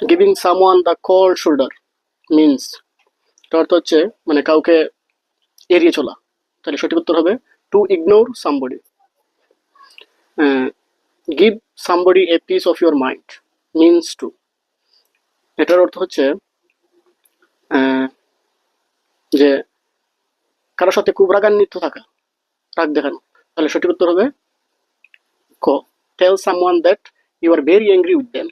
Giving someone the cold shoulder means তার অর্থ হচ্ছে মানে কাউকে এড়িয়ে চলা। তাহলে সঠিক উত্তর হবে to ignore somebody give somebody a piece of your mind means to এটার অর্থ হচ্ছে যে কারোর সাথে খুব রাগান্বিত থাকা, রাগ দেখানো। তাহলে সঠিক উত্তর হবে, ক। Tell someone that you are very angry with them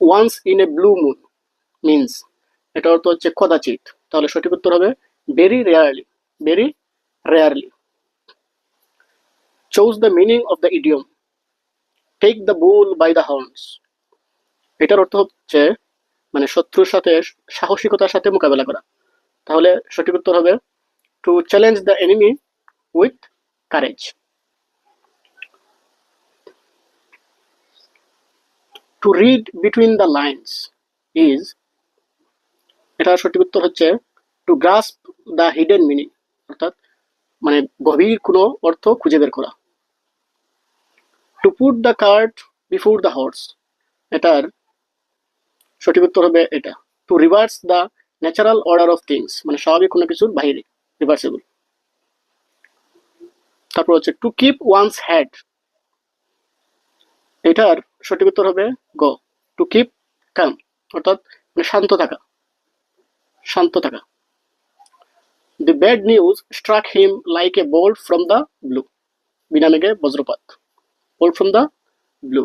once in a blue moon means এটা অর্থ হচ্ছে কদাচিৎ। তাহলে সঠিক উত্তর হবে very rarely very rarely choose the meaning of the idiom take the bull by the horns এটার অর্থ হচ্ছে মানে শত্রুর সাথে সাহসিকতার সাথে মোকাবেলা করা। তাহলে সঠিক উত্তর হবে to challenge the enemy with courage to read between the lines is এটার সঠিক উত্তর হচ্ছে to grasp the hidden meaning অর্থাৎ মানে গভীর কোনো অর্থ খুঁজে বের করা। To put the cart before the horse এটার সঠিক উত্তর হবে এটা। To reverse the natural order of things মানে স্বাভাবিক কোনো কিছুর বাইরে রিভার্সেবল তারপর হচ্ছে টু কিপ ওয়ান্স হ্যাড এটার সঠিক উত্তর হবে গ। টু কিপ কাম অর্থাৎ শান্ত থাকা। শান্ত থাকা। The bad news struck him like a bolt from the blue বিনা মেঘে বজ্রপাত। Bolt from the blue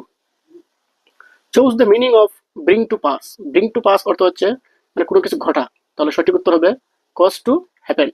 choose the meaning of bring to pass bring to pass অর্থ হচ্ছে মানে কোনো কিছু ঘটা। তাহলে সঠিক উত্তর হবে কজ টু হ্যাপেন